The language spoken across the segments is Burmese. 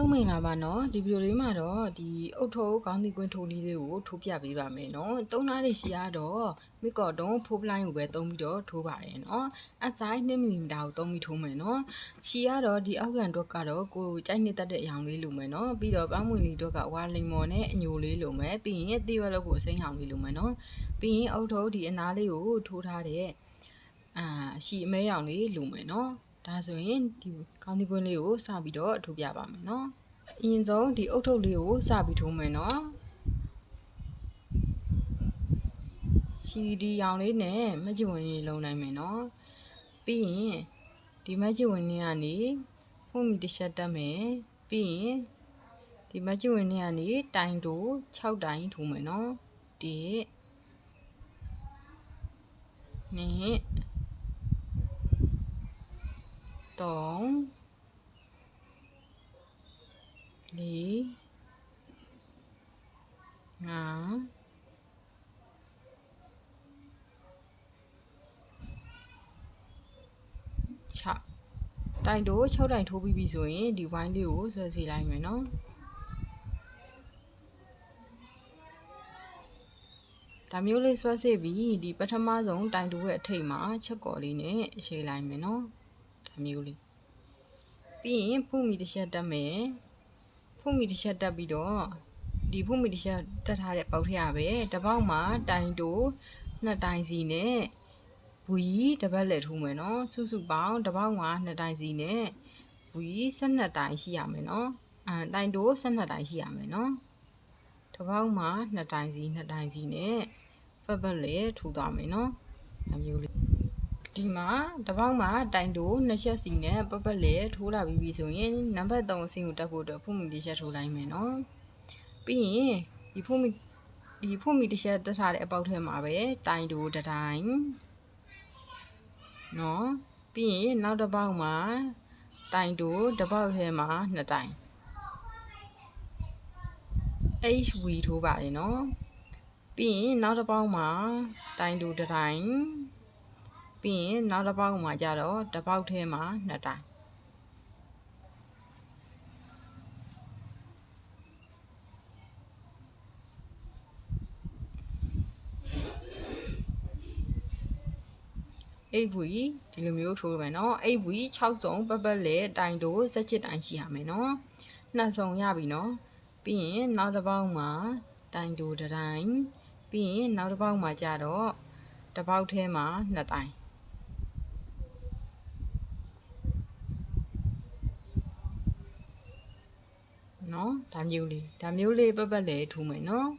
လုံးမင်္ဂလာပါနော်ဒီဗီဒီယိုလေးမှာတော့ဒီအုတ်ထုပ်ခေါင်းသီးကွင်းထိုးလေးလေးကိုထိုးပြပေးပါမယ်နော်သုံးသားတွေရှိရတော့မစ်ကော့တုံးဖိုးပလိုင်းကိုပဲသုံးပြီးတော့ထိုးပါတယ်နော်အစိုင်း2မီလီမီတာကိုသုံးပြီးထိုးမယ်နော်ရှီရတော့ဒီအောက်ကန်တော့ကတော့ကိုကြိုက်နေတတ်တဲ့အရောင်လေးလိုမယ်နော်ပြီးတော့ပန်းမွေလေးတော့ကဝါလိမ်မော်နဲ့အညိုလေးလိုမယ်ပြီးရင်တိရွက်လောက်ကိုအစိမ်းရောင်လေးလိုမယ်နော်ပြီးရင်အုတ်ထုပ်ဒီအနားလေးကိုထိုးထားတဲ့အာရှီအမဲရောင်လေးလိုမယ်နော် ဒါဆိုရင်ဒီကောင်းဒီကွင်းလေးကိုစပြီးတော့ထိုးပြပါမယ်နော်အရင်ဆုံးဒီအုတ်ထုပ်လေးကိုစပြီးထိုးမယ်နော်ရှီဒီရောင်လေးနဲ့မကြည့်ဝင်လေးလုံးနိုင်မယ်နော်ပြီးရင်ဒီမကြည့်ဝင်လေးကနေဖုံးမီတစ်ချက်တက်မယ်ပြီးရင်ဒီမကြည့်ဝင်လေးကနေတိုင်တူ6တိုင်ထိုးမယ်နော်ဒီနှစ် 3လေးငါ6တိုင်တို့6တိုင်ထိုးပြီးပြီဆိုရင်ဒီဝိုင်းလေးကိုဆွဲစီလိုက်မယ်နော်ဒါမျိုးလေးဆွဲစီပြီးဒီပထမဆုံးတိုင်တိုးရဲ့အထိတ်မှာချက်ကော်လေးနဲ့အရှိလိုက်မယ်နော် ဒါမျိုးလေးပြီးရင်ဖုမီတစ်ချက်တက်မယ်ဖုမီတစ်ချက်တက်ပြီးတော့ဒီဖုမီတစ်ချက်တက်ထားတဲ့ပေါက်ထရပဲတစ်ပေါက်မှာတိုင်တိုးနှစ်တိုင်စီနဲ့ဝီတပတ်လက်ထိုးမယ်နော်စုစုပေါင်းတစ်ပေါက်မှာနှစ်တိုင်စီနဲ့ဝီ12တိုင်ရှိရမယ်နော်အဲတိုင်တိုး12တိုင်ရှိရမယ်နော်တစ်ပေါက်မှာနှစ်တိုင်စီနှစ်တိုင်စီနဲ့ဖက်ပတ်လက်ထူသွားမယ်နော်ဒါမျိုးလေး ဒီမှာတစ်ပေါက်မှာတိုင်တိုးနှစ်ချက်စီနဲ့ပပတ်လက်ထိုးလာပြီးပြီဆိုရင်နံပါတ်3အဆင့်ကိုတက်ဖို့အတွက်ဖုန်မီတစ်ချက်ထိုးလိုက်မယ်နော်ပြီးရင်ဒီဖုန်မီဒီဖုန်မီတစ်ချက်တက်ထားတဲ့အပေါက်ထဲမှာပဲတိုင်တိုးတစ်တိုင်နော်ပြီးရင်နောက်တစ်ပေါက်မှာတိုင်တိုးတစ်ပေါက်ထဲမှာနှစ်တိုင် HV ထိုးပါတယ်နော်ပြီးရင်နောက်တစ်ပေါက်မှာတိုင်တူတစ်တိုင် ပြီးရင်နောက်တစ်ပေါက်မှာကြတော့တစ်ပေါက်ထဲမှာနှစ်တိုင်အိတ်ဝီဒီလိုမျိုးထိုးမယ်နော်အိတ်ဝီ6စုံပတ်ပတ်လေတိုင်တိုစက်ချစ်တိုင်ရှိရမယ်နော်နှစ်စုံရပြီနော်ပြီးရင်နောက်တစ်ပေါက်မှာတိုင်တိုတစ်တိုင်ပြီးရင်နောက်တစ်ပေါက်မှာကြတော့တစ်ပေါက်ထဲမှာနှစ်တိုင် နော်ဒါမျိုးလေးဒါမျိုးလေးပတ်ပတ်လေထူမယ်နော်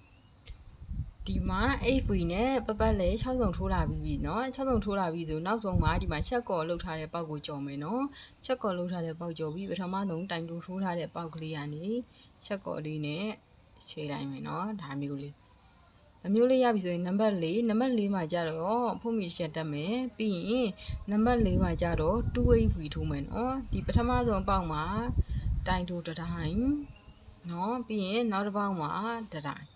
ဒီမှာ 8V နဲ့ပပတ်လဲ6စုံထိုးလာပြီးပြီเนาะ6စုံထိုးလာပြီးဆိုနောက်ဆုံးမှာဒီမှာချက်ကော်လှုပ်ထားတဲ့ပေါက်ကိုကြော်မယ်เนาะချက်ကော်လှုပ်ထားတဲ့ပေါက်ကြော်ပြီးပထမဆုံးတိုင်တိုးထိုးထားတဲ့ပေါက်ကလေးကနေချက်ကော်လေးနဲ့ခြေလိုက်မယ်เนาะဒါမျိုးလေးဒါမျိုးလေးရပြီဆိုရင်နံပါတ်4နံပါတ်4မှာကြတော့ဖုန်းမီရှက်တက်မယ်ပြီးရင်နံပါတ်4မှာကြတော့ 2V ထိုးမယ်เนาะဒီပထမဆုံးပေါက်မှာတိုင်တိုးတစ်တိုင်း နော်ပြီးရင်နောက်တစ်ပေါက်မှာတတိုင်း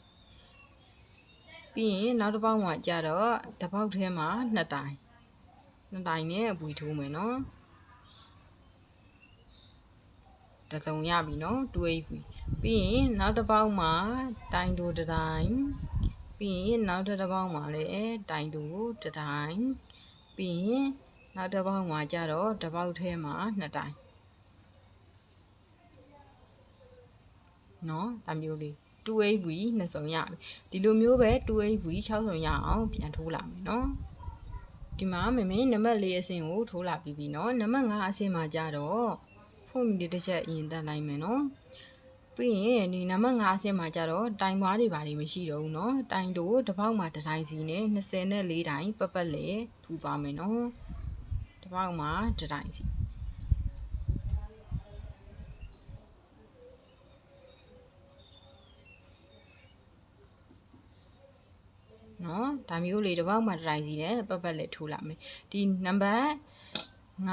ပြီးရင်နောက်တစ်ပေါက်မှာကြတော့တစ်ပေါက်ထဲမှာနှစ်တိုင်းနှစ်တိုင်းနဲ့အပွေထိုးမယ်နော်တစုံရပြီနော်တွေးပြီပြီးရင်နောက်တစ်ပေါက်မှာတိုင်တူတတိုင်းပြီးရင်နောက်တစ်ပေါက်မှာလည်းတိုင်တူတတိုင်းပြီးရင်နောက်တစ်ပေါက်မှာကြတော့တစ်ပေါက်ထဲမှာနှစ်တိုင်း နော်ဒါမျိုးလေး 2AV နှစ်စုံရပြီဒီလိုမျိုးပဲ 2AV 6စုံရအောင်ပြန်ထိုးလာမယ်နော်ဒီမှာမမေနံပါတ်4အဆင့်ကိုထိုးလာပြီးပြီနော်နံပါတ်5အဆင့်မှာကြတော့ဖုန်းမီတစ်ချက်အရင်တက်လိုက်မယ်နော်ပြီးရင်ဒီနံပါတ်5အဆင့်မှာကြတော့တိုင်ပွားတွေပါလိမ့်မရှိတော့ဘူးเนาะတိုင်တို့တစ်ပေါက်မှာတစ်တိုင်းစီနဲ့24တိုင်ပပတ်လေထူသွားမယ်เนาะတစ်ပေါက်မှာတစ်တိုင်းစီ နော်ဒါမျိုးလေးတစ်ပေါက်မှတစ်တိုင်းစီနဲ့ပတ်ပတ်လေးထိုးလာမယ်ဒီနံပါတ်9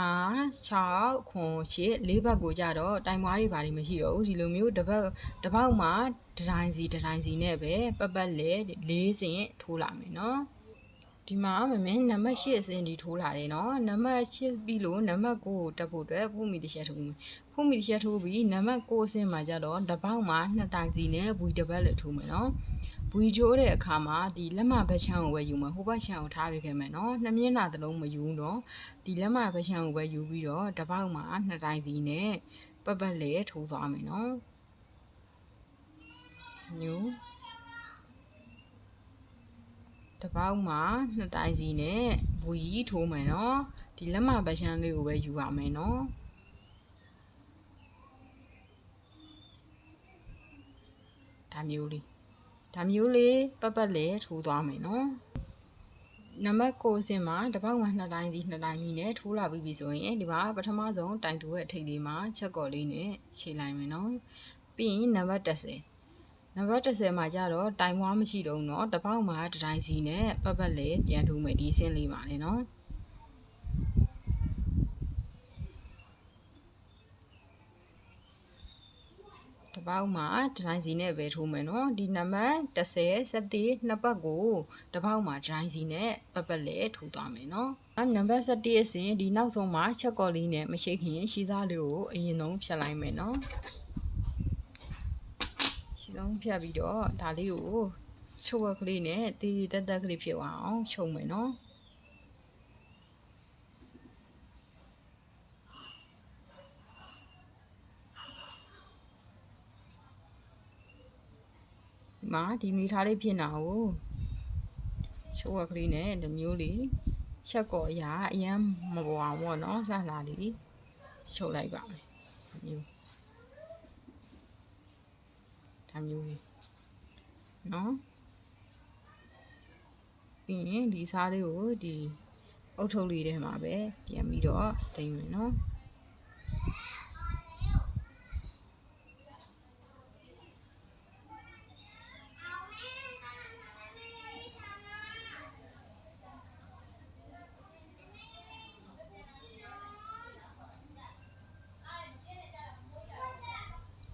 6ခွန်8လေးဘက်ကိုကြတော့တိုင်မွားတွေဘာတွေမရှိတော့ဘူးဒီလိုမျိုးတစ်ပတ်တစ်ပေါက်မှတစ်တိုင်းစီတစ်တိုင်းစီနဲ့ပဲပတ်ပတ်လေး၄စင်ထိုးလာမယ်နော်ဒီမှာမမင်းနံပါတ်8အစင်ဒီထိုးလာတယ်နော်နံပါတ်8ပြီးလို့နံပါတ်9ကိုတက်ဖို့အတွက်ဖုမီတစ်ချက်ထိုးမယ်ဖုမီတစ်ချက်ထိုးပြီးနံပါတ်9အစင်မှာကြတော့တစ်ပေါက်မှာနှစ်တိုင်စီနဲ့ဘွီတစ်ပတ်လက်ထိုးမယ်နော် ဘွီချိုးတဲ့အခါမှာဒီလက်မဘက်ချမ်းကိုပဲယူမယ်ဟိုဘက်ချမ်းကိုထားပေးခဲ့မယ်နော်နှစ်မျက်နှာသလုံးမယူဘူးနော်ဒီလက်မဘက်ချမ်းကိုပဲယူပြီးတော့တစ်ပေါက်မှာနှစ်တိုင်စီနဲ့ပတ်ပတ်လက်ထိုးသွားမယ်နော်ညူတစ်ပေါက်မှာနှစ်တိုင်စီနဲ့ဘွီကြီးထိုးမယ်နော်ဒီလက်မဘက်ချမ်းလေးကိုပဲယူရမယ်နော်ဒါမျိုးလေး ဒါမျိုးလေးပတ်ပတ်လေးထိုးသွားမယ်နော်နံပါတ်9ဆင်မှာတစ်ပေါက်မှာနှစ်တိုင်းစီနှစ်တိုင်းစီနဲ့ထိုးလာပြီးပြီဆိုရင်ဒီမှာပထမဆုံးတိုင်တိုးရဲ့အထိပ်လေးမှာချက်ကော်လေးနဲ့ခြေလိုက်မယ်နော်ပြီးရင်နံပါတ်10နံပါတ်30မှာကျတော့တိုင်မွားမရှိတော့ဘူးเนาะတစ်ပေါက်မှာတစ်တိုင်းစီနဲ့ပတ်ပတ်လေးပြန်ထိုးမယ်ဒီဆင်းလေးပါလေเ ပောက်မှာဒိုင်းစီနဲ့ပဲထိုးမယ်နော်ဒီနံပါတ်30 17နှစ်ပတ်ကိုတပောက်မှာဒိုင်းစီနဲ့ပတ်ပတ်လဲထိုးသွားမယ်နော်နံပါတ်17အစဉ်ဒီနောက်ဆုံးမှာချက်ကော်လေးနဲ့မရှိခင်ရှီသားလေးကိုအရင်ဆုံးဖြတ်လိုက်မယ်နော်ရှီဆုံးဖြတ်ပြီးတော့ဒါလေးကိုချုပ်ဝက်ကလေးနဲ့တည်တည်တက်တက်ကလေးဖြစ်အောင်ချုပ်မယ်နော် မှာဒီမိထားလေးဖြစ်နေတာကိုချုပ်ဝက်ကလေးနဲ့ဒီမျိုးလေးချက်ကော်အရာအရင်မပေါ်အောင်ပေါ့နော်လှလှလေးချုပ်လိုက်ပါမယ်ဒီမျိုးဒါမျိုးလေးနော်ပြီးရင်ဒီစားလေးကိုဒီအုတ်ထုပ်လေးထဲမှာပဲပြန်ပြီးတော့တင်မယ်နော်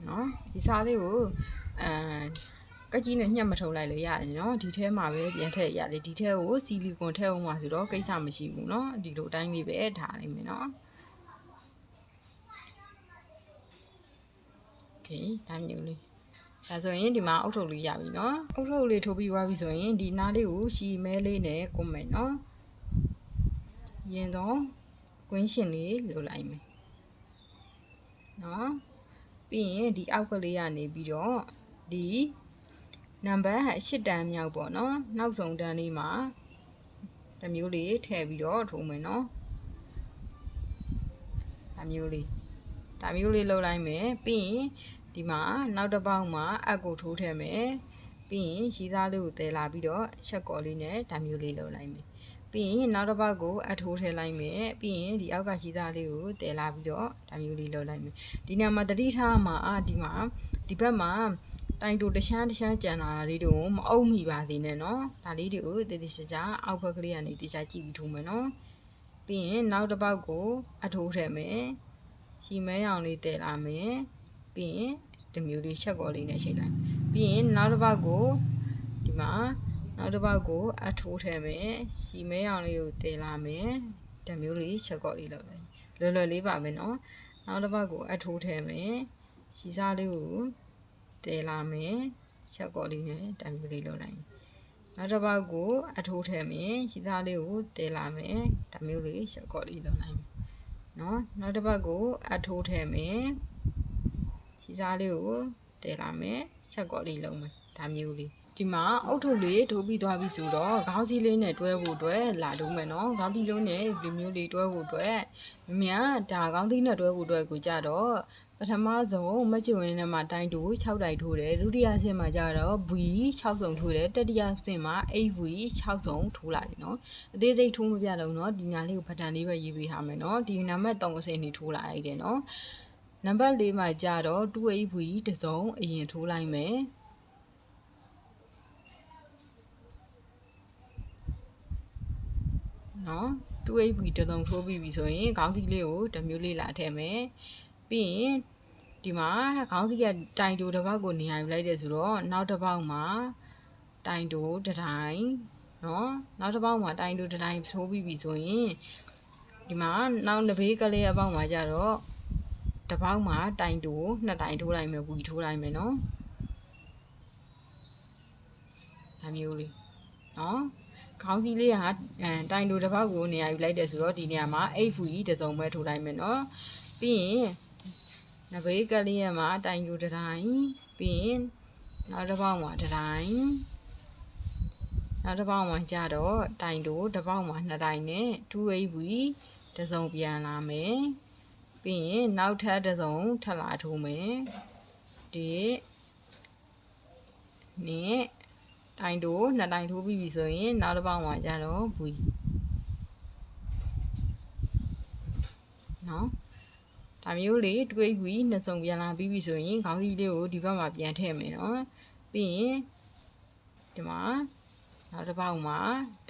နော်ဒီစားလေးကိုအဲကကြီးနဲ့ညှက်မထုံလိုက်လို့ရတယ်နော်ဒီထဲမှာပဲပြန်ထည့်ရတယ်ဒီထဲကိုဆီလီကွန်ထည့်အောင်ပါဆိုတော့ကိစ္စမရှိဘူးနော်ဒီလိုအတိုင်းလေးပဲထားလိုက်မယ်နော်โอเคဒါမျိုးလေးဒါဆိုရင်ဒီမှာအုတ်ထုပ်လေးရပြီเนาะအုတ်ထုပ်လေးထိုးပြီးသွားပြီဆိုရင်ဒီနားလေးကိုရှီမဲလေးနဲ့ကွန်မယ်เนาะရင်တော့ကွင်းရှင်လေးလိုလိုက်မယ်เนาะ ပြီးရင်ဒီအောက်ကလေးကနေပြီးတော့ဒီနံပါတ်8တန်းမြောက်ပေါ့နော်နောက်ဆုံးတန်းလေးမှာတမျိုးလေးထည့်ပြီးတော့ထိုးမယ်နော်ဒါမျိုးလေးဒါမျိုးလေးလုပ်လိုက်မယ်ပြီးရင်ဒီမှာနောက်တစ်ပေါက်မှာအက်ကိုထိုးထည့်မယ်ပြီးရင်ရီးစားလေးကိုတည်လာပြီးတော့ချက်ကော်လေးနဲ့ဒါမျိုးလေးလုပ်လိုက်မယ် ပြီးရင်နောက်တစ်ပတ်ကိုအထိုးထည့်လိုက်မယ်ပြီးရင်ဒီအောက်ကရှိသားလေးကိုတည်လာပြီးတော့ဒါမျိုးလေးလုပ်လိုက်မယ်ဒီနေရာမှာတတိထားမှာအာဒီမှာဒီဘက်မှာတိုင်တူတခြားတခြားကြံလာတာလေးတွေကိုမအုပ်မိပါစေနဲ့နော်ဒါလေးတွေကိုတည်တည်ချာချာအောက်ဘက်ကလေးကနေတည်ချာကြည့်ပြီးထိုးမယ်နော်ပြီးရင်နောက်တစ်ပတ်ကိုအထိုးထည့်မယ်ရှီမဲရောင်လေးတည်လာမယ်ပြီးရင်ဒီမျိုးလေးချက်ကော်လေးနဲ့ချိန်လိုက်ပြီးရင်နောက်တစ်ပတ်ကိုဒီမှာ နောက်တစ်ပတ်ကိုအထိုးထည့်မယ်ရှီမဲအောင်လေးကိုတည်လာမယ်တမျိုးလေးချက်ကော့လေးလုပ်လိုက်လွယ်လွယ်လေးပါမယ်နော်နောက်တစ်ပတ်ကိုအထိုးထည့်မယ်ရှီစားလေးကိုတည်လာမယ်ချက်ကော့လေးနဲ့တမျိုးလေးလုပ်လိုက်နောက်တစ်ပတ်ကိုအထိုးထည့်မယ်ရှီစားလေးကိုတည်လာမယ်တမျိုးလေးချက်ကော့လေးလုပ်လိုက်နော်နောက်တစ်ပတ်ကိုအထိုးထည့်မယ်ရှီစားလေးကိုတည်လာမယ်ချက်ကော့လေးလုပ်မယ်ဒါမျိုးလေး ဒီမှာအုတ်ထုပ်လေးထိုးပြီးသွားပြီဆိုတော့ခေါင်းစည်းလေးနဲ့တွဲဖို့အတွက်လာတော့မယ်နော်ခေါင်းသီးလုံးနဲ့ဒီမျိုးလေးတွဲဖို့အတွက်မမြဒါခေါင်းသီးနဲ့တွဲဖို့အတွက်ကိုကြတော့ပထမဆုံးမကျွင်းနဲ့မှာတိုင်းတူ6တိုက်ထိုးတယ်ဒုတိယဆင့်မှာကျတော့ V 6စုံထိုးတယ်တတိယဆင့်မှာ 8V 6စုံထိုးလာတယ်နော်အသေးစိတ်ထိုးမပြတော့နော်ဒီညာလေးကိုပထန်လေးပဲရေးပေးထားမယ်နော်ဒီနံပါတ်3အဆင့်နေထိုးလာလိုက်တယ်နော်နံပါတ်4မှာကျတော့ 2V တစ်စုံအရင်ထိုးလိုက်မယ် နော် 2HV တလုံးထိုးပြီးပြီဆိုရင်ခေါင်းစည်းလေးကိုတစ်မျိုးလေးလာထည့်မယ်ပြီးရင်ဒီမှာခေါင်းစည်းကတိုင်တိုတစ်ပေါက်ကိုနေရာယူလိုက်တယ်ဆိုတော့နောက်တစ်ပေါက်မှာတိုင်တိုတစ်တိုင်းမနော်နောက်တစ်ပေါက်မှာတိုင်တူတစ်တိုင်းဆိုးပြီးပြီဆိုရင်ဒီမှာနောက်တစ်ဘေးကလေးအပေါက်မှာကြတော့တစ်ပေါက်မှာတိုင်တူကိုနှစ်တိုင်ထိုးလိုက်မယ်ဝီထိုးလိုက်မယ်နော်ဒါမျိုးလေးနော် ခေါင်းစည်းလေးကအဲတိုင်တူတစ်ပေါက်ကိုနေရာယူလိုက်တယ်ဆိုတော့ဒီနေရာမှာ 8V တစ်စုံပဲထိုးလိုက်မယ်နော်ပြီးရင်နဘေးကလေးရမှာတိုင်တူတစ်တိုင်းပြီးရင်နောက်တစ်ပေါက်မှာတစ်တိုင်းနောက်တစ်ပေါက်မှာကြတော့တိုင်တူတစ်ပေါက်မှာနှစ်တိုင်နဲ့ 2AV တစ်စုံပြန်လာမယ်ပြီးရင်နောက်ထပ်တစ်စုံထပ်လာထိုးမယ်ဒီနဲ့ တိုင်တိုနှစ်တိုင်ထိုးပြီးပြီဆိုရင်နောက်တစ်ပေါက်မှာကြတော့ဘူးနော်ဒါမျိုးလေးတွေးပြီးနှစ်စုံပြန်လာပြီးပြီဆိုရင်ခေါင်းစည်းလေးကိုဒီဘက်မှာပြန်ထည့်မယ်နော်ပြီးရင်ဒီမှာနောက်တစ်ပေါက်မှာ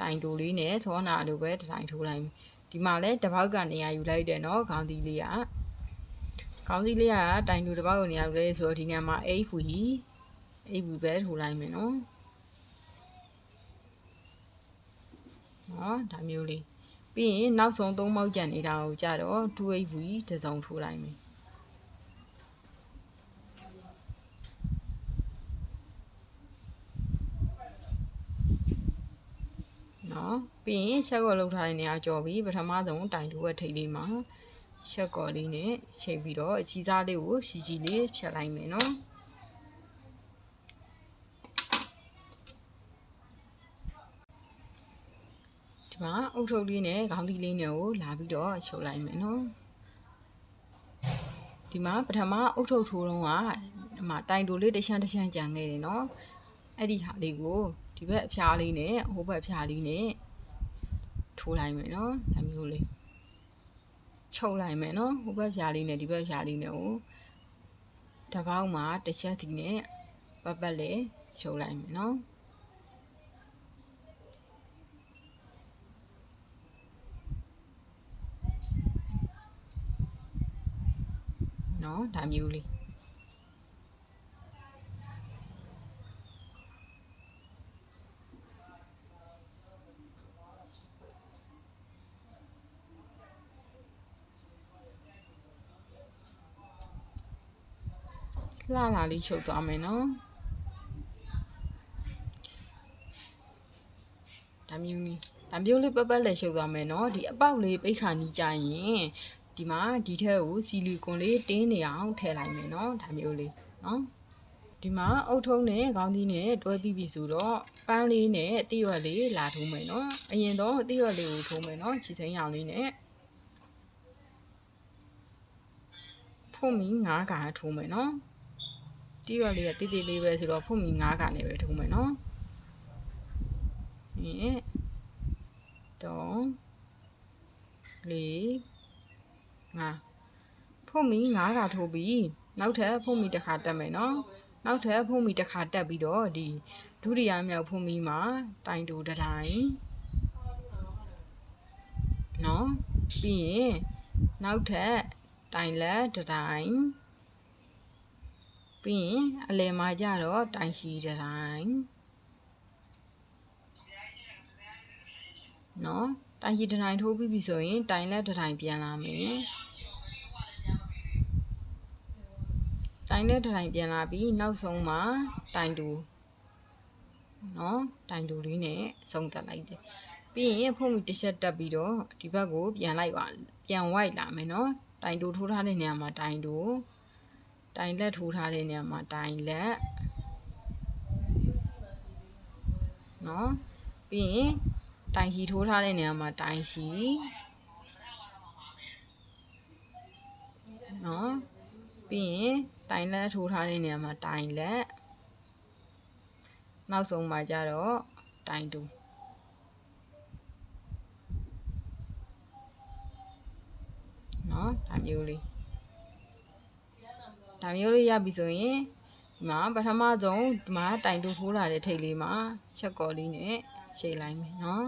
တိုင်တိုလေးနဲ့သောနာလိုပဲတိုင်ထိုးလိုက်မယ်ဒီမှာလည်းတစ်ပေါက်ကနေရာယူလိုက်တယ်နော်ခေါင်းစည်းလေးကခေါင်းစည်းလေးကတိုင်တူတစ်ပေါက်ကိုနေရာယူလဲဆိုတော့ဒီနေရာမှာ 8V 8V ပဲထိုးလိုက်မယ်နော် နော်ဒါမျိုးလေးပြီးရင်နောက်ဆုံးသုံးမောက်ကြံနေတာကိုကြတော့ 2AV တစ်စုံထိုးလိုက်မယ်နော်ပြီးရင်ရှက်ကော်လောက်ထားတဲ့နေရာကြော်ပြီးပထမဆုံးတိုင်တူရဲ့ထိပ်လေးမှာရှက်ကော်လေးနဲ့ချိန်ပြီးတော့အချီစားလေးကိုရှီရှီလေးဖြတ်လိုက်မယ်နော် ဒီမှာအုတ်ထုပ်လေးနဲ့ခေါင်းသီးလေးနဲ့ကိုလာပြီးတော့ချုပ်လိုက်မယ်နော်ဒီမှာပထမအုတ်ထုပ်ထိုးတော့ကဒီမှာတိုင်တိုလေးတရှမ်းတရှမ်းကြံခဲ့တယ်နော်အဲ့ဒီဟာလေးကိုဒီဘက်အဖျားလေးနဲ့ဟိုဘက်အဖျားလေးနဲ့ထိုးလိုက်မယ်နော်ဒါမျိုးလေးချုပ်လိုက်မယ်နော်ဟိုဘက်ဖျားလေးနဲ့ဒီဘက်ဖျားလေးနဲ့ကိုတစ်ပေါက်မှာတစ်ချက်စီနဲ့ပတ်ပတ်လေးချုပ်လိုက်မယ်နော် နော်ဒါမျိုးလေးလှလာလေးချုပ်သွားမယ်နော်ဒါမျိုးလေးဒါမျိုးလေးပတ်ပတ်လေးရှုပ်သွားမယ်နော်ဒီအပေါက်လေးပိတ်ခါနီးကြရင် ဒီမှာဒီထက်ကိုစီလီကွန်လေးတင်းနေအောင်ထည့်လိုက်မယ်နော်ဒါမျိုးလေးနော်ဒီမှာအုတ်ထုံးနဲ့ခေါင်းသီးနဲ့တွဲပြီးပြီဆိုတော့ပန်းလေးနဲ့အတိရွက်လေးလာထိုးမယ်နော်အရင်တော့အတိရွက်လေးကိုထိုးမယ်နော်ချီစိမ်းရောင်လေးနဲ့ဖုံမီ9ကာထိုးမယ်နော်တိရွက်လေးကတိတိလေးပဲဆိုတော့ဖုံမီ9ကာနဲ့ပဲထိုးမယ်နော်ဟင်တော့လေး ငါဖုံမီ9ကထိုးပြီးနောက်ထပ်ဖုံမီတစ်ခါတက်မယ်နော်နောက်ထပ်ဖုံမီတစ်ခါတက်ပြီးတော့ဒီဒုတိယမြောက်ဖုံမီမှာတိုင်တူတစ်တိုင်းနော်ပြီးရင်နောက်ထပ်တိုင်လက်တစ်တိုင်းပြီးရင်အလယ်မှာကြတော့တိုင်ရှိတစ်တိုင်းနော်တိုင်ရှိတစ်တိုင်းထိုးပြီးပြီဆိုရင်တိုင်လက်တစ်တိုင်းပြန်လာမယ် တိုင်လက်တစ်တိုင်းပြန်လာပြီးနောက်ဆုံးမှာတိုင်တူနော်တိုင်တူလေးနဲ့ဆုံးသက်လိုက်တယ်ပြီးရင်ဖုံးမီတစ်ချက်တက်ပြီးတော့ဒီဘက်ကိုပြန်လိုက်ပါပြန်ဝိုက်လာမယ်နော်တိုင်တူထိုးထားတဲ့နေရာမှာတိုင်တူတိုင်လက်ထိုးထားတဲ့နေရာမှာတိုင်လက်နော်ပြီးရင်တိုင်ရှိထိုးထားတဲ့နေရာမှာတိုင်ရှိနော်ပြီးရင် တိုင်လက်ထိုးထားတဲ့နေရာမှာတိုင်လက်နောက်ဆုံးမှာကြတော့တိုင်တူနော်ဒါမျိုးလေးဒါမျိုးလေးရပြီဆိုရင်ဒီမှာပထမဆုံးဒီမှာတိုင်တူထိုးလာတဲ့ထိတ်လေးမှာချက်ကော်လေးနဲ့ရှိတ်လိုက်မယ်နော်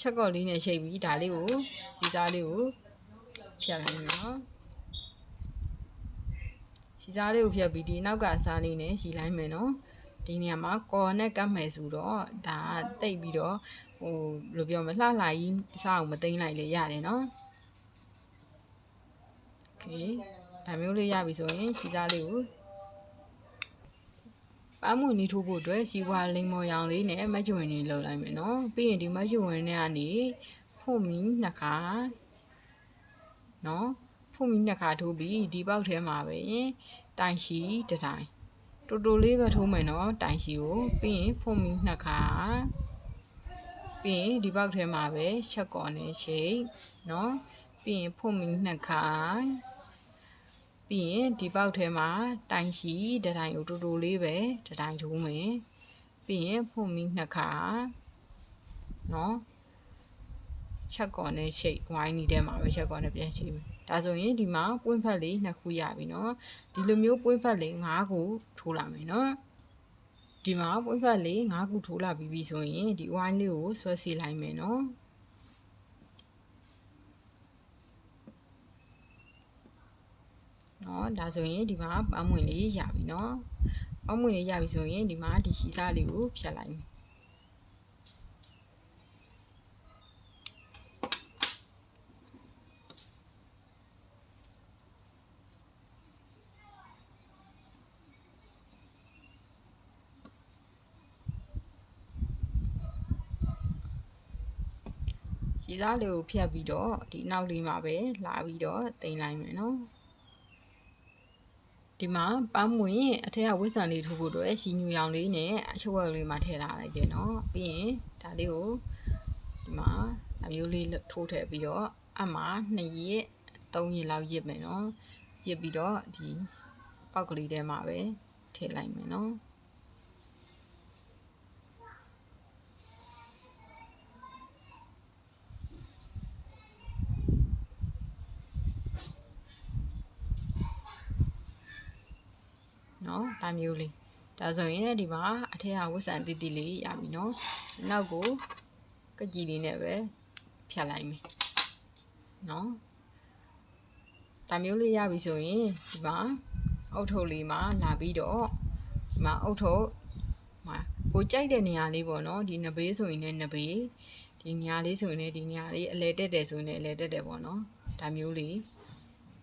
ချက်ကော်လေးနဲ့ရှိတ်ပြီးဒါလေးကိုစီစားလေးကိုဖြတ်လိုက်မယ်နော် စီစားလေးကိုဖြတ်ပြီးဒီနောက်ကစားလေးနဲ့ရှီလိုက်မယ်နော် ဒီနေရာမှာကော်နဲ့ကတ်မယ်ဆိုတော့ဒါကတိတ်ပြီးတော့ဟိုဘယ်လိုပြောမလဲလှလှကြီးအစားအောင်မသိမ့်လိုက်လေရတယ်နော်โอเคဒါမျိုးလေးရပြီဆိုရင်စီစားလေးကိုပန်းမွန်နီထိုးဖို့အတွက်စီဝါလိမ်မော်ရောင်လေးနဲ့မကျွဝင်နေလောက်လိုက်မယ်နော်ပြီးရင်ဒီမကျွဝင်နဲ့ကနေဖို့မီနှစ်ခါနော် ဖို့မီနှစ်ခါထိုးပြီးဒီပေါက်ထဲမှာပဲတိုင်ရှိတစ်တိုင်တူတူလေးပဲထိုးမယ်နော်တိုင်ရှိကိုပြီးရင်ဖို့မီနှစ်ခါပြီးရင်ဒီပေါက်ထဲမှာပဲချက်ကော်နဲ့ရှိတ်နော်ပြီးရင်ဖို့မီနှစ်ခါပြီးရင်ဒီပေါက်ထဲမှာတိုင်ရှိတစ်တိုင်ကိုတူတူလေးပဲတစ်တိုင်ထိုးမယ်ပြီးရင်ဖို့မီနှစ်ခါနော် ချက်ကော်နဲ့ရှိတ်ဝိုင်းနေတဲ့မှာပဲချက်ကော်နဲ့ပြန်ရှိတ်မယ်ဒါဆိုရင်ဒီမှာပွင့်ဖက်လေးနှစ်ခုရပြီနော်ဒီလိုမျိုးပွင့်ဖက်လေး၅ခုထိုးလာမယ်နော်ဒီမှာပွင့်ဖက်လေး၅ခုထိုးလာပြီးပြီဆိုရင်ဒီဝိုင်းလေးကိုဆွဲစီလိုက်မယ်နော်နော်ဒါဆိုရင်ဒီမှာပန်းမွင်လေးရပြီနော်ပန်းမွင်လေးရပြီဆိုရင်ဒီမှာဒီရှီစားလေးကိုဖြတ်လိုက်မယ် ရှည်စားလေးကိုဖြတ်ပြီးတော့ဒီနောက်လေးမှာပဲလာပြီးတော့တင်လိုက်မယ်နော်ဒီမှာပန်းမွင်အထက်ကဝိဆန်လေးထိုးဖို့အတွက်ရှီညူရောင်လေးနဲ့အချုပ်ဝက်လေးမှာထည့်ထားလိုက်တယ်နော်ပြီးရင်ဒါလေးကိုဒီမှာအမျိုးလေးထိုးထည့်ပြီးတော့အမှ2ရက်3ရက်လောက်ရစ်မယ်နော်ရစ်ပြီးတော့ဒီပေါက်ကလေးထဲမှာပဲထည့်လိုက်မယ်နော် နော်ဒါမျိုးလေးဒါဆိုရင်ဒီမှာအထက်ကဝတ်ဆန်တီတီလေးရပြီနော်နောက်ကိုကကြည်လေးနဲ့ပဲဖြတ်လိုက်မယ်နော်ဒါမျိုးလေးရပြီဆိုရင်ဒီမှာအုတ်ထုပ်လေးမှာလာပြီးတော့ဒီမှာအုတ်ထုပ်မှာကိုကြိုက်တဲ့နေရာလေးပေါ့နော်ဒီနဘေးဆိုရင်လည်းနဘေးဒီနေရာလေးဆိုရင်လည်းဒီနေရာလေးအလဲတက်တယ်ဆိုရင်လည်းအလဲတက်တယ်ပေါ့နော်ဒါမျိုးလေး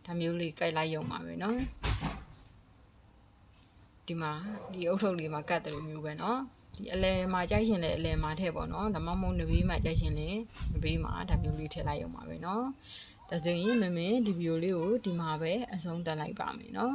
ဒါမျိုးလေးကြိုက်လိုက်ရုံပါပဲနော် ဒီမှာဒီအုတ်ထုပ်လေးမှာကတ်တယ်လို့မျိုးပဲเนาะဒီအလဲမှာကြိုက်ရှင်လဲအလဲမှာထည့်ပေါ့เนาะဒါမှမဟုတ်နဘေးမှာကြိုက်ရှင်လဲနဘေးမှာဒါမျိုးလေးထည့်လိုက်ရုံပါပဲเนาะဒါဆိုရင်မမင်းဒီဗီဒီယိုလေးကိုဒီမှာပဲအဆုံးသတ်လိုက်ပါမယ်เนาะ